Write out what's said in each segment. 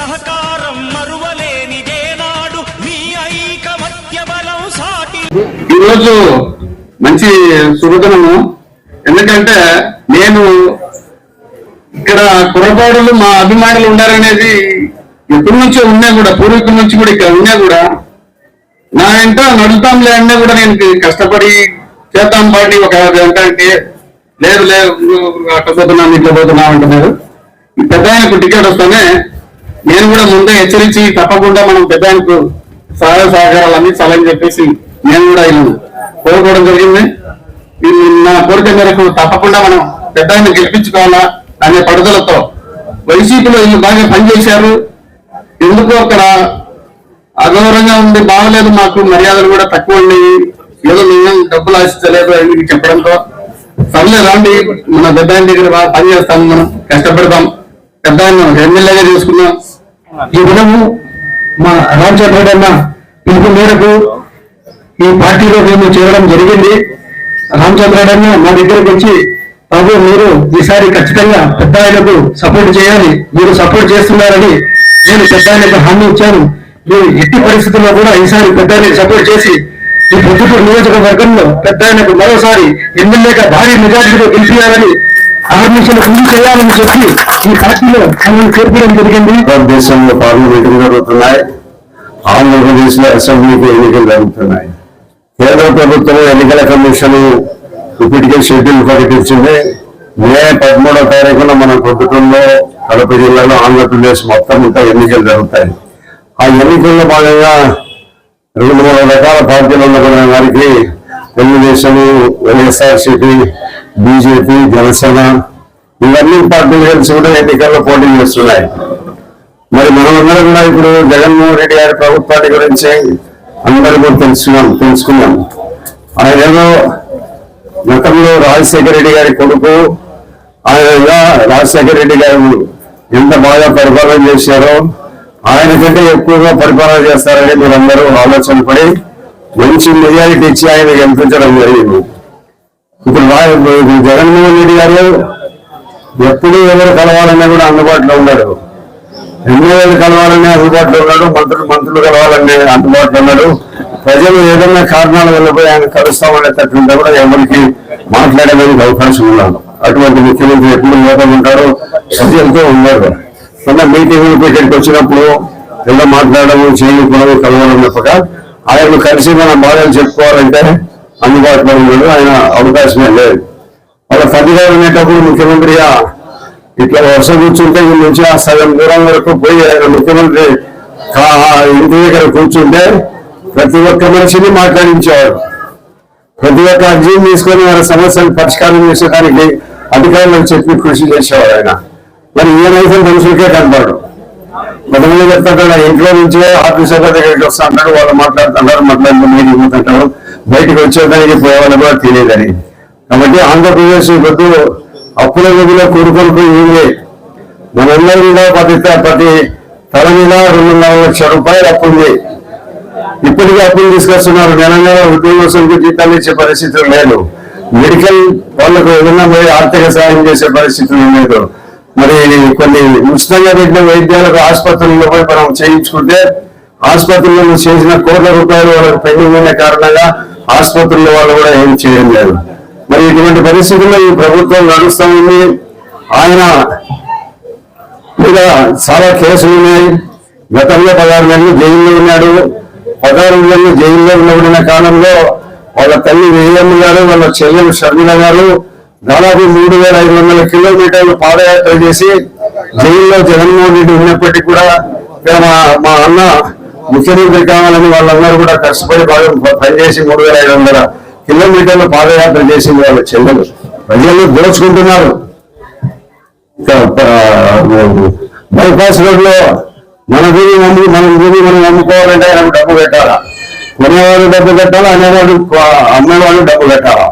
సహకారం మరువలేనిదేనాడు మీ ఐకమత్య బలం సాటి ఈరోజు మంచి శుభదినము. ఎందుకంటే నేను ఇక్కడ కుర్రపాడులు మా అభిమానులు ఉన్నారనేది ఎప్పటి నుంచో ఉన్నా కూడా పూర్వీకుల నుంచి కూడా ఇక్కడ ఉన్నా కూడా నా ఇంట నడుతాంలే అన్నా కూడా నేను కష్టపడి చేద్దాం పాటి ఒక గంట అంటే లేదు లేదు నువ్వు అట్లా ఇట్లా పోతున్నావు అంటున్నారు పెద్ద ఆయనకు టికెట్ వస్తానే నేను కూడా ముందే హెచ్చరించి తప్పకుండా మనం పెద్ద ఆయనకు సహాయ సహకారాలు అందించాలని చెప్పేసి నేను కూడా ఆయన కోరుకోవడం జరిగింది. నా కోరిక మేరకు తప్పకుండా మనం పెద్ద ఆయన గెలిపించుకోవాలా అనే పడుదలతో వైసీపీలో వీళ్ళు బాగా పనిచేశారు. ఎందుకు అక్కడ అగౌరవంగా ఉంది బాగలేదు మాకు మర్యాదలు కూడా తక్కువ ఉన్నాయి. ఏదో మేము డబ్బులు ఆశించలేదు అని చెప్పడంతో సర్లే రాండి మన పెద్ద ఆయన దగ్గర బాగా పని చేస్తాం మనం కష్టపడతాం. పెద్ద ఆయన ఎమ్మెల్యేగా చేసుకున్నాం. ఈ దినము మా రామచంద్ర రెడ్డి అన్న పిలుపు మేరకు ఈ పార్టీలో మేము చేరడం జరిగింది. రామచంద్ర అన్న మా దగ్గరికి వచ్చి బాబు మీరు ఈసారి ఖచ్చితంగా పెద్ద ఆయనకు సపోర్ట్ చేయాలి. మీరు సపోర్ట్ చేస్తున్నారని నేను పెద్ద ఆయనకు హామీ ఇచ్చాను. మీరు ఎట్టి పరిస్థితుల్లో కూడా ఈసారి పెద్ద సపోర్ట్ చేసి ఈ పొద్దుటూరు నియోజకవర్గంలో పెద్ద ఆయనకు మరోసారి ఎమ్మెల్యేగా భారీ మెజార్టీలో గెలిపించాలని ఆర్మిషన్ ముందు చేయాలని చెప్పి ఈ పార్టీలో ఆయన చేర్పడం జరిగింది. భారతదేశంలో పార్లమెంటు జరుగుతున్నాయి. ఆంధ్రప్రదేశ్లో అసెంబ్లీకి ఎన్నికలు జరుగుతున్నాయి. కేంద్ర ప్రభుత్వం ఎన్నికల కమిషన్ ఇప్పటికే షెడ్యూల్ ప్రకటించింది. మే పదమూడో తారీఖున మన ప్రభుత్వంలో కడప జిల్లాలో ఆంధ్రప్రదేశ్ మొత్తం ఇంకా ఎన్నికలు జరుగుతాయి. ఆ ఎన్నికల్లో భాగంగా రెండు మూడు రకాల పార్టీలు ఉన్న వారికి తెలుగుదేశం వైఎస్ఆర్సీపీ బీజేపీ జనసేన ఇవన్నీ పార్టీలు కలిసి కూడా ఎన్నికల్లో పోటీ చేస్తున్నాయి. మరి మనమందరం కూడా ఇప్పుడు జగన్మోహన్ రెడ్డి గారి ప్రభుత్వాన్ని గురించి అందరూ కూడా తెలుసుకున్నాం తెలుసుకున్నాం. ఆయన ఏదో గతంలో రాజశేఖర రెడ్డి గారి కొడుకు ఆయన రాజశేఖర రెడ్డి గారు ఎంత బాగా పరిపాలన చేశారో ఆయన కంటే ఎక్కువగా పరిపాలన చేస్తారని మీరందరూ ఆలోచన పడి మంచి మెజారిటీ ఇచ్చి ఆయన గెలిపించడం జరిగింది. ఇప్పుడు జగన్మోహన్ రెడ్డి గారు ఎప్పుడు ఎవరు కలవాలన్నా కూడా అందుబాటులో ఉన్నాడు ఎమ్మెల్యేలు కలవాలనే అందుబాటులో ఉన్నాడు మంత్రులు మంత్రులు కలవాలనే అందుబాటులో ఉన్నాడు ప్రజలు ఏదైనా కారణాల వల్ల పోయి ఆయన కలుస్తామనే తట్టుంటే కూడా ఎవరికి మాట్లాడడానికి అవకాశం ఉన్నాడు అటువంటి ముఖ్యమంత్రి ఎప్పుడు లోపల ఉంటారు ప్రజలతో ఉన్నారు మొన్న మీటింగ్ ఇక్కడికి వచ్చినప్పుడు ఎలా మాట్లాడము చేయకపోవడం కలవడం తప్పక ఆయన కలిసి మన బాధలు చెప్పుకోవాలంటే అందుబాటులో ఉన్నాడు. ఆయన అవకాశమే లేదు. వాళ్ళ తండ్రిగా ఉండేటప్పుడు ముఖ్యమంత్రిగా ఇట్లా వర్షం కూర్చుంటే ఈ నుంచి ఆ సగం దూరం వరకు పోయి ఆయన ముఖ్యమంత్రి ఇంటి దగ్గర కూర్చుంటే ప్రతి ఒక్క మనిషిని మాట్లాడించేవాడు. ప్రతి ఒక్క అర్జీని తీసుకొని వాళ్ళ సమస్యలు పరిష్కారం చేసేదానికి అధికారులకు చెప్పి కృషి చేసేవాడు ఆయన. మరి ఏమైతే మనుషులకే కనపడు కొంతమంది చెప్తాడు ఇంట్లో నుంచే ఆఫీసర్ దగ్గరికి వస్తా అంటారు వాళ్ళు మాట్లాడుతున్నారు మాట్లాడుతూ మీరు పోతుంటారు బయటకు వచ్చేదానికి పోయేవాళ్ళు కూడా తెలియదని. కాబట్టి ఆంధ్రప్రదేశ్ వద్దు అప్పుల గదిలో కూడుకొని పోయి మనందరూ కూడా ప్రతి ప్రతి తల మీద రెండున్నర లక్షల రూపాయలు అప్పు ఉంది. ఇప్పటికీ అప్పులు తీసుకొస్తున్నారు. నెల నెల ఉద్యోగస్తులకు జీతాలు ఇచ్చే పరిస్థితులు లేదు. మెడికల్ వాళ్ళకు ఏదైనా మరి ఆర్థిక సాయం చేసే పరిస్థితులు లేదు. మరి కొన్ని ఉచితంగా పెట్టిన వైద్యాలకు ఆసుపత్రుల్లో పోయి మనం చేయించుకుంటే ఆసుపత్రుల్లో చేసిన కోట్ల రూపాయలు వాళ్ళకి పెండింగ్ ఉన్న కారణంగా ఆసుపత్రుల్లో వాళ్ళు కూడా ఏం చేయడం లేదు. మరి ఇటువంటి పరిస్థితుల్లో ఈ ప్రభుత్వం నడుస్తూ ఉంది. ఆయన మీద చాలా కేసులు ఉన్నాయి. గతంలో పదహారు నెలలు జైల్లో ఉన్నాడు. పదహారు నెలలు జైల్లో ఉండబడిన కాలంలో వాళ్ళ తల్లి వేయమ్మ గారు వాళ్ళ చెల్లెలు షర్మిల గారు దాదాపు మూడు వేల ఐదు వందల కిలోమీటర్లు పాదయాత్ర చేసి జైల్లో జగన్మోహన్ రెడ్డి ఉన్నప్పటికీ కూడా మా అన్న ముఖ్యమంత్రి కావాలని వాళ్ళందరూ కూడా కష్టపడి బాగా పనిచేసి మూడు వేల ఐదు వందల కిలోమీటర్లు పాదయాత్ర చేసింది వాళ్ళ చెల్లెలు. ప్రజలు దోచుకుంటున్నారు. బైపాస్ రోడ్లో మన భూమి అమ్మి మన భూమి మనం అమ్ముకోవాలంటే ఆయన డబ్బు పెట్టాలా కొనేవాళ్ళు డబ్బు పెట్టాలా అనేవాడు అమ్మేవాళ్ళు డబ్బు పెట్టాలా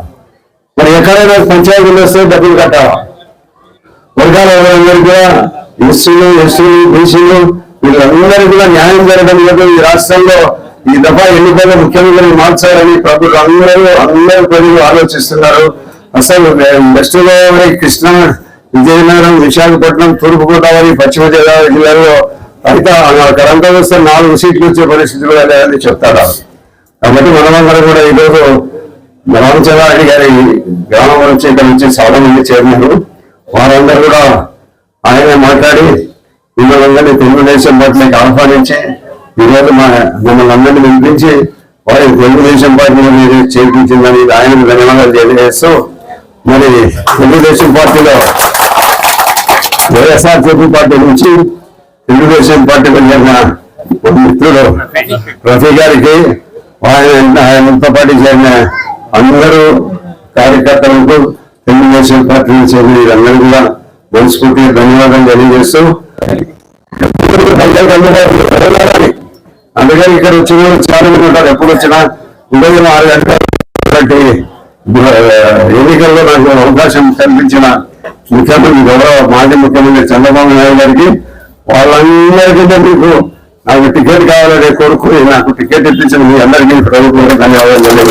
మరి ఎక్కడైనా పంచాయతీలు వస్తే డబ్బులు కట్టాలా? వర్గాల వాళ్ళందరికీ కూడా ఎస్సీలు ఎస్సీలు బీసీలు వీళ్ళందరికీ కూడా న్యాయం జరగడం లేదు. ఈ రాష్ట్రంలో ఈ దఫా ఎన్నికల్లో ముఖ్యమంత్రిని మార్చాలని ప్రభుత్వం అందరూ అందరూ ప్రజలు ఆలోచిస్తున్నారు. అసలు వెస్ట్ గోదావరి కృష్ణా విజయనగరం విశాఖపట్నం తూర్పు గోదావరి పశ్చిమ గోదావరి జిల్లాల్లో అయితే అక్కడంతా వస్తే నాలుగు సీట్లు వచ్చే పరిస్థితులు లేదని చెప్తారు. కాబట్టి మనమందరం కూడా ఈరోజు రామచంద్రారెడ్డి గారి గ్రామం నుంచి ఇక్కడ నుంచి చాలా మంది చేరినారు. వారందరూ కూడా ఆయన మాట్లాడి మిమ్మల్ని అందరినీ తెలుగుదేశం పార్టీకి ఆహ్వానించి ఈరోజు మా మిమ్మల్ని అందరినీ వినిపించి వారి తెలుగుదేశం పార్టీని మీరు చేర్పించిందని ఆయన ధన్యవాదాలు తెలియజేస్తూ మరి తెలుగుదేశం పార్టీలో వైఎస్ఆర్సీపీ పార్టీ నుంచి తెలుగుదేశం పార్టీలో చేరిన మిత్రుడు రఫీ గారికి ఆయనతో పాటు చేరిన అందరూ కార్యకర్తలకు తెలుగుదేశం పార్టీ నుంచి చేరిన వీరందరూ కూడా మనస్ఫూర్తిగా ధన్యవాదాలు తెలియజేస్తూ అందుకని ఇక్కడ వచ్చి వాళ్ళు చాలా మంది ఉంటారు ఎప్పుడు వచ్చినా ఉదయం ఆరు గంటలకి ఎన్నికల్లో నాకు అవకాశం కల్పించిన ముఖ్యమంత్రి గౌరవ మాజీ ముఖ్యమంత్రి చంద్రబాబు నాయుడు గారికి వాళ్ళందరికీ మీకు నాకు టికెట్ కావాలనే కొడుకు నాకు టికెట్ ఇప్పించిన మీ అందరికీ ప్రభుత్వం ధన్యవాదాలు